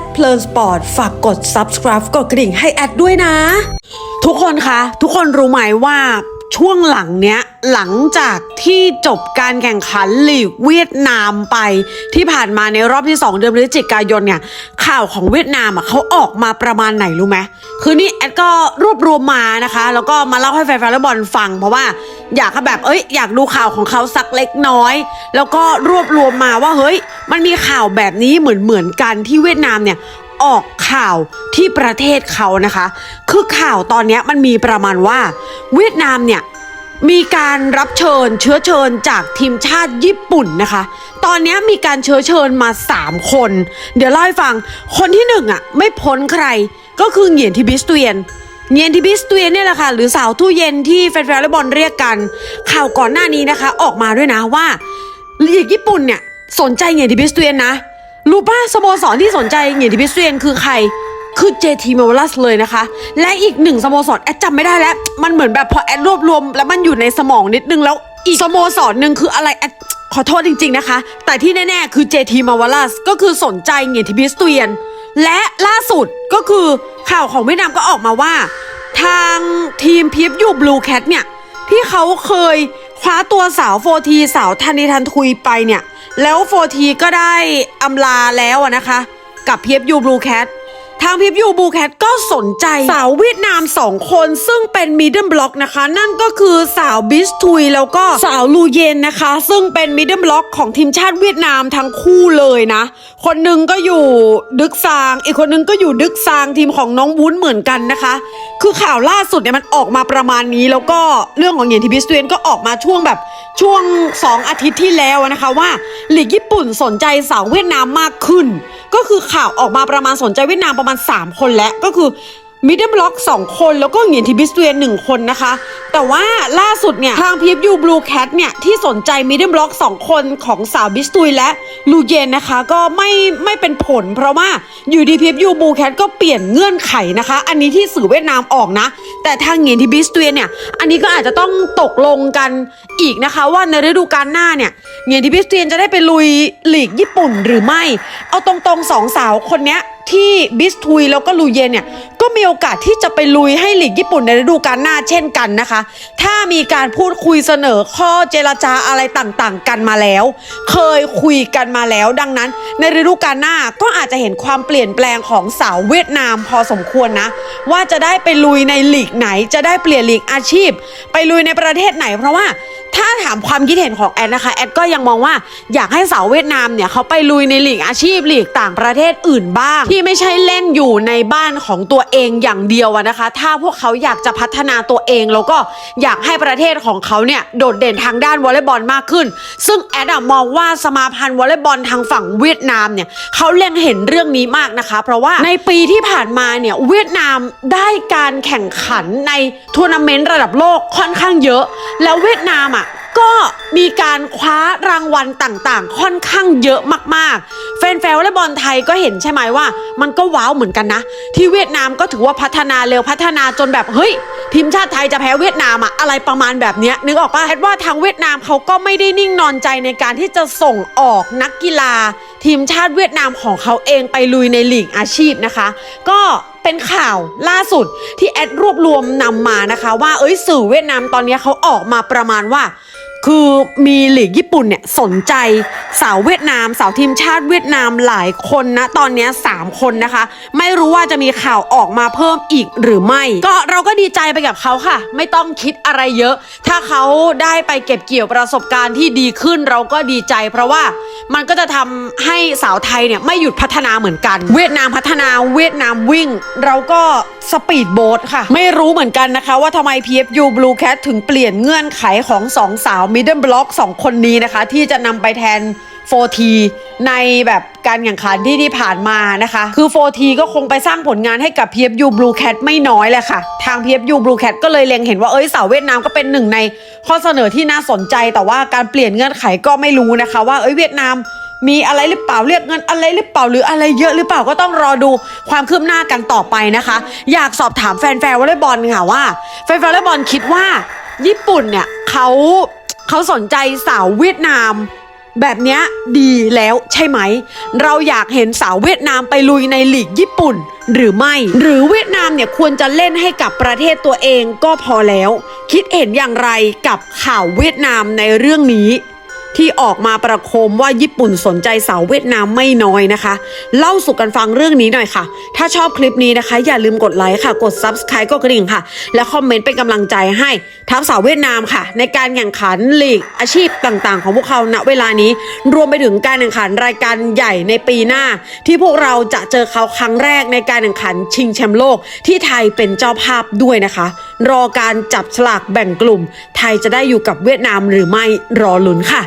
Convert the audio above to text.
ดเพลินสปอร์ตฝากกด subscribe กดกระดิ่งให้แอดด้วยนะ ทุกคนคะ ทุกคนรู้ไหมว่าช่วงหลังเนี้ยหลังจากที่จบการแข่งขันลีกเวียดนามไป ที่ผ่านมาในรอบที่ 2 เดือนพฤศจิกายนเนี่ยข่าวของเวียดนามอะเขาออกมาประมาณไหนรู้ไหมคือนี่แอดก็รวบรวมมานะคะ แล้วก็มาเล่าให้แฟนๆวอลเลย์บอลฟังเพราะว่า อยากแบบเอ้ยอยากดูข่าวของเขาสักเล็กน้อย แล้วก็รวบรวมมาว่าเฮ้ย มันมีข่าวแบบนี้เหมือนเหมือนกันที่เวียดนามเนี่ยออกข่าวที่ประเทศเขานะคะ คือข่าวตอนนี้มันมีประมาณว่า เวียดนามเนี่ยมีการรับเชิญเชื้อเชิญจากทีมชาติญี่ปุ่นนะคะ ตอนนี้มีการเชื้อเชิญมา 3 คน เดี๋ยวเล่าให้ฟัง คนที่หนึ่งอะไม่พ้นใครก็คือเหงียนทิบิสเตียน เงียนทิบิสเตียนเนี่ยแหละค่ะหรือสาวตู้เย็นที่แฟนๆวอลเลย์บอลเรียกกัน ข่าวก่อนหน้านี้นะคะ ออกมาด้วยนะว่าลีกญี่ปุ่นเนี่ยสนใจเงียนทิบิสเตียนนะรู้ป่ะสโมสรที่สนใจเงียนทิบิสเตียนคือใครคือ JT m a v e l u s เลยนะคะ และอีกหนึ่งสโมสรแอดจำไม่ได้แล้ว มันเหมือนแบบพอแอดรวบรวม แล้วมันอยู่ในสมองนิดนึงแล้วอีกสโมสรหนึ่งคืออะไรแอดขอโทษจริง ๆนะคะ แต่ที่แน่ๆคือ JT m a v e l u s ก็คือสนใจเงียนทิบิสเตียน และล่าสุดก็คือ ข่าวของเวียดนามก็ออกมาว่า ทางทีมพีฟยูบลูแคทเนี่ย ที่เขาเคยคว้าตัวสาวโฟทีสาวทันทีทันทุยไปเนี่ย แล้วโฟทีก็ได้อำลาแล้วนะคะ กับพีฟยูบลูแคท ทางพิบยูบูแคทก็สนใจสาวเวียดนาม2คนซึ่งเป็นมิดเดิลบล็อกนะคะ นั่นก็คือสาวบิสทุยแล้วก็สาวลูเยนนะคะ ซึ่งเป็นมิดเดิลบล็อกของทีมชาติเวียดนามทั้งคู่เลยนะ คนหนึ่งก็อยู่ดึกซาง อีกคนหนึงก็อยู่ดึกซางทีมของน้องวุ้นเหมือนกันนะคะ คือข่าวล่าสุดเนี่ยมันออกมาประมาณนี้แล้วก็เรื่องของเหยียนทีบิสเตียนก็ออกมาช่วงแบบช่วง 2 อาทิตย์ที่แล้วนะคะว่าหลีกญี่ปุ่นสนใจสาวเวียดนามมากขึ้น ก็คือข่าวออกมาประมาณสนใจเวียดนามประมาณ 3 คนแล้วก็คือมิดเดิลบล็อก2คนแล้วก็เหงียนทีบิสเตียน1คนนะคะ แต่ว่าล่าสุดเนี่ย ทางพีฟยูบลูแคทเนี่ย ที่สนใจมิดเดิลบล็อก2คนของสาวบิสตุยและลูเยนนะคะ ก็ไม่ไม่เป็นผล เพราะว่าอยู่ดีพีฟยูบลูแคทก็เปลี่ยนเงื่อนไขนะคะ อันนี้ที่สื่อเวียดนามออกนะ แต่ทางเหงียนทีบิสตุยเนี่ย อันนี้ก็อาจจะต้องตกลงกันอีกนะคะ ว่าในฤดูกาลหน้าเนี่ยเหงียนทีบิสเตียนจะได้ไปลุยลีกญี่ปุ่นหรือไม่ เอาตรงๆสองสาวคนเนี้ย ที่บิสทุยแล้วก็ลูเยนเนี่ยก็มีโอกาสที่จะไปลุยให้หลีกญี่ปุ่นในฤดูกาลหน้าเช่นกันนะคะ ถ้ามีการพูดคุยเสนอข้อเจรจาอะไรต่างๆ กันมาแล้ว เคยคุยกันมาแล้ว ดังนั้น ในฤดูกาลหน้าก็อาจจะเห็นความเปลี่ยนแปลงของสาวเวียดนามพอสมควรนะ ว่าจะได้ไปลุยในหลีกไหน จะได้เปลี่ยนหลีกอาชีพ ไปลุยในประเทศไหน เพราะว่าถ้าถามความคิดเห็นของแอดนะคะแอดก็ยังมองว่าอยากให้สาวเวียดนามเนี่ยเขาไปลุยในหลีกอาชีพหลีกต่างประเทศอื่นบ้างที่ไม่ใช่เล่นอยู่ในบ้านของตัวเองอย่างเดียวนะคะ ถ้าพวกเขาอยากจะพัฒนาตัวเองแล้วก็อยากให้ประเทศของเขาเนี่ยโดดเด่นทางด้านวอลเลย์บอลมากขึ้น ซึ่งแอดมองว่าสมาพันธ์วอลเลย์บอลทางฝั่งเวียดนามเนี่ยเขาเล็งเห็นเรื่องนี้มากนะคะ เพราะว่าในปีที่ผ่านมาเนี่ยเวียดนามได้การแข่งขันในทัวร์นาเมนต์ระดับโลกค่อนข้างเยอะ แล้วเวียดนามอะ ก็มีการคว้ารางวัลต่างๆ ค่อนข้างเยอะมากๆ แฟนๆวอลเลย์บอลไทยก็เห็นใช่ไหมว่า มันก็ว้าวเหมือนกันนะ ที่เวียดนามก็ถือว่าพัฒนาเร็วพัฒนาจนแบบเฮ้ยทีมชาติไทยจะแพ้เวียดนามอะอะไรประมาณแบบนี้นึกออกปะแอดว่าทางเวียดนามเขาก็ไม่ได้นิ่งนอนใจในการที่จะส่งออกนักกีฬา ทีมชาติเวียดนามของเขาเองไปลุยในลีกอาชีพนะคะ ก็เป็นข่าวล่าสุดที่แอดรวบรวมนำมานะคะ ว่าเอ้ยสื่อเวียดนามตอนนี้เขาออกมาประมาณว่า คือมีหลีกญี่ปุ่นเนี่ยสนใจสาวเวียดนาม สาวทีมชาติเวียดนามหลายคนนะตอนนี้ 3 คนนะคะ ไม่รู้ว่าจะมีข่าวออกมาเพิ่มอีกหรือไม่ ก็เราก็ดีใจไปกับเขาค่ะ ไม่ต้องคิดอะไรเยอะ ถ้าเขาได้ไปเก็บเกี่ยวประสบการณ์ที่ดีขึ้นเราก็ดีใจ เพราะว่ามันก็จะทำให้สาวไทยเนี่ยไม่หยุดพัฒนาเหมือนกัน เวียดนามพัฒนาเวียดนามวิ่ง เราก็สปีดโบ๊ทค่ะ ไม่รู้เหมือนกันนะคะว่าทำไม PFU Blue Cat ถึงเปลี่ยนเงื่อนไขของสาวองสาว Middle Block สองคนนี้นะคะ ที่จะนำไปแทน 4T ในแบบการแข่งขันที่ที่ผ่านมานะคะ คือ 4T ก็คงไปสร้างผลงานให้กับ PFU Blue Cat ไม่น้อยเลยค่ะ ทาง PFU Blue Cat ก็เลยเล็งเห็นว่าเอ้ยสาวเวียดนามก็เป็นหนึ่งในข้อเสนอที่น่าสนใจ แต่ว่าการเปลี่ยนเงื่อนไขก็ไม่รู้นะคะ ว่าเอ้ยเวียดนามมีอะไรหรือเปล่าเรียกเงินอะไรหรือเปล่าหรืออะไรเยอะหรือเปล่าก็ต้องรอดูความคืบหน้ากันต่อไปนะคะ อยากสอบถามแฟนๆวอลเลย์บอลค่ะว่าแฟนๆวอลเลย์บอลคิดว่า ญี่ปุ่นเนี่ยเขา เขาสนใจสาวเวียดนาม แบบเนี้ยดีแล้วใช่ไหม เราอยากเห็นสาวเวียดนามไปลุยในหลีกญี่ปุ่น หรือไม่ หรือเวียดนามเนี่ยควรจะเล่นให้กับประเทศตัวเองก็พอแล้ว คิดเห็นอย่างไรกับข่าวเวียดนามในเรื่องนี้ที่ออกมาประโคมว่าญี่ปุ่นสนใจสาวเวียดนามไม่น้อยนะคะ เล่าสู่กันฟังเรื่องนี้หน่อยค่ะ ถ้าชอบคลิปนี้นะคะ อย่าลืมกดไลค์ค่ะ กด subscribe กดกระดิ่งค่ะ และคอมเมนต์เป็นกำลังใจให้ ทัพสาวเวียดนามค่ะ ในการแข่งขันลีกอาชีพต่างๆ ของพวกเขาณเวลานี้ รวมไปถึงการแข่งขันรายการใหญ่ในปีหน้า ที่พวกเราจะเจอเขาครั้งแรกในการแข่งขันชิงแชมป์โลก ที่ไทยเป็นเจ้าภาพด้วยนะคะ รอการจับฉลากแบ่งกลุ่ม ไทยจะได้อยู่กับเวียดนามหรือไม่รอลุ้นค่ะ